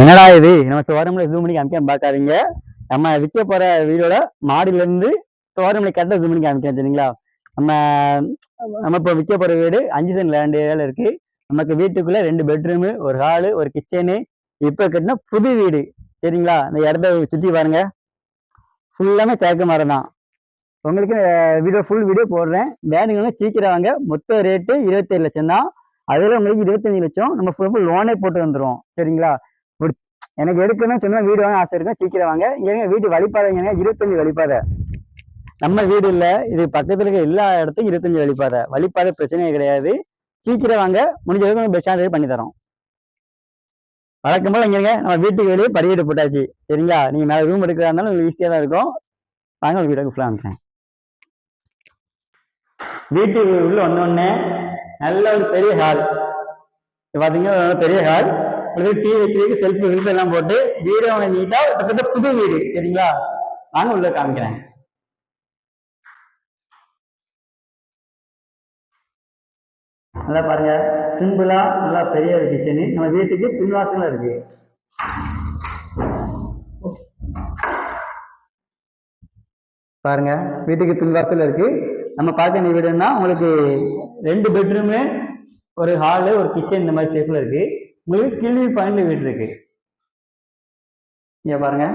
என்னடா இது? நம்ம தோரமலை ஜூம் பண்ணி காமிக்க பார்க்காதீங்க. நம்ம விற்க போற வீடோட மாடியில இருந்து தோரமலை கரெக்டாக ஜூம் பண்ணி காமிக்கிறேன் சரிங்களா நம்ம நம்ம இப்போ விற்க போற வீடு அஞ்சு சென்ட் லேண்ட் ஏரியால இருக்கு. நமக்கு வீட்டுக்குள்ள ரெண்டு பெட்ரூமு ஒரு ஹாலு ஒரு கிச்சனு இப்போ கட்டின புது வீடு. சரிங்களா இந்த இடத்த சுற்றி பாருங்க. ஃபுல்லாமே தேக்க மரம் தான் உங்களுக்கு வீடியோ ஃபுல் வீடியோ போடுறேன். வேணுங்கன்னா சீக்கிரம் வாங்க. மொத்த ரேட்டு இருபத்தேழு லட்சம் தான் அதில் உங்களுக்கு இருபத்தஞ்சு லட்சம். நம்ம ஃபுல் லோனே போட்டு வந்துடுவோம் சரிங்களா எனக்கு எடுக்கணும்னு சொன்னா வீடு வாங்க ஆசை இருக்கும். சீக்கிரம் வாங்க. இங்க வீட்டு வழிபாதைங்க இருபத்தஞ்சு வழிபாதை நம்ம வீடு இல்ல. இது பக்கத்துல இருக்க எல்லா இடத்துக்கும் இருபத்தஞ்சு வழிபாதை வழிபாதை பிரச்சனையே கிடையாது. சீக்கிரம் வாங்க. முடிஞ்ச அளவுக்கு பெஸ்ட் ஸ்டாண்டர்ட் பண்ணி தரோம் வழக்கம் போல இங்க நம்ம வீட்டுக்கு வெளியே படிக்கட்டு போட்டாச்சு. சரிங்களா? நீங்க மேல ரூம் எடுக்கிறதா இருந்தாலும் உங்களுக்கு ஈஸியா தான் இருக்கும். வாங்க ஒரு வீட்டுக்கு ஃபுல்லாக அனுப்புறேன் வீட்டுக்கு உள்ள வந்தோடனே நல்ல ஒரு பெரிய ஹால் பாத்தீங்கன்னா பெரிய ஹால் அல்லது டீ வைக்கிறதுக்கு செல்ஃப் விருப்பம் எல்லாம் போட்டு வீடு நீட்டா கிட்டத்தட்ட புது வீடு சரிங்களா? நான் உள்ள காமிக்கிறேன். நல்லா பாருங்க. சிம்பிளா நல்லா பெரிய ஒரு கிச்சனு நம்ம வீட்டுக்கு பின்வாசல இருக்கு. பாருங்க. வீட்டுக்கு பின்வாசல் இருக்கு. நம்ம பார்க்க நீ வீடுன்னா உங்களுக்கு ரெண்டு பெட்ரூமு ஒரு ஹாலு ஒரு கிச்சன் இந்த மாதிரி ஷேப்ல இருக்கு. உங்களுக்கு கிளி பாயிண்ட் வீடு இருக்கு இங்க பாருங்க.